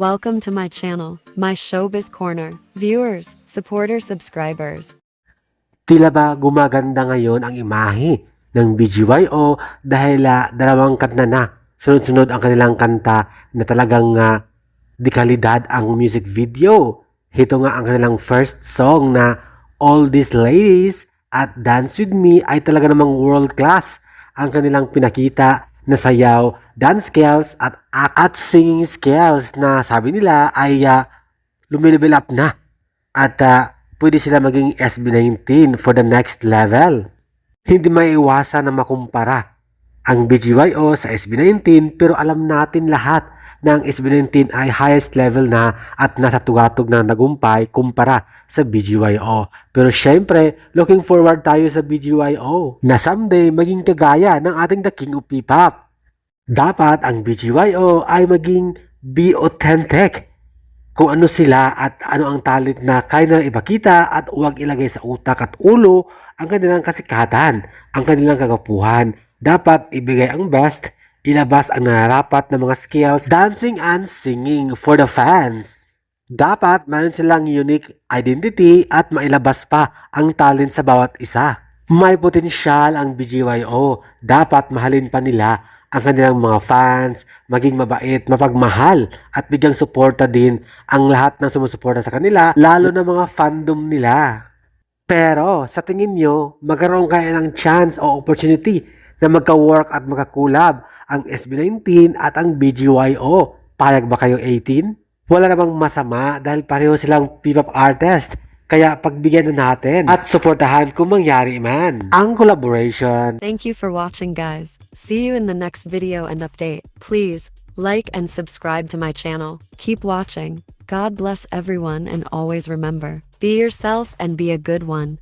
Welcome to my channel, my showbiz corner. Viewers, supporters, subscribers. Tila ba gumaganda ngayon ang imahe ng BGYO dahil ah, dalawang kanta na. Sunod-sunod ang kanilang kanta na talagang ah, dekalidad ang music video. Ito nga ang kanilang first song na All These Ladies at Dance With Me ay talaga namang world class ang kanilang pinakita na sayaw, dance skills at at singing skills na sabi nila ay uh, lumilevel up na at ah, pwede sila maging SB19 for the next level. Hindi maiiwasan na makumpara ang BGYO sa SB19 pero alam natin lahat ang SB19 ay highest level na at nasa tugatog na nagumpay kumpara sa BGYO. Pero syempre, looking forward tayo sa BGYO na someday maging kagaya ng ating The King of P-Pop. Dapat ang BGYO ay maging be authentic kung ano sila at ano ang talent na kaya nilang ipakita at huwag ilagay sa utak at ulo ang kanilang kasikatan, ang kanilang kagapuhan. Dapat ibigay ang best, ilabas ang nararapat na mga skills, dancing and singing for the fans. Dapat meron silang unique identity at mailabas pa ang talent sa bawat isa. May potensyal ang BGYO. Dapat mahalin pa nila ang kanilang mga fans, maging mabait, mapagmahal, at bigyang suporta din ang lahat ng sumusuporta sa kanila, lalo na mga fandom nila. Pero sa tingin nyo, magkaroon kaya ng chance o opportunity na magka-work at magka-collab ang SB19 at ang BGYO. Payag ba kayo 18? Wala namang masama dahil pareho silang P-pop artist. Kaya pagbigyan na natin at suportahan kung mangyari man ang collaboration. Thank you for watching, guys. See you in the next video and update. Please like and subscribe to my channel. Keep watching. God bless everyone and always remember be yourself and be a good one.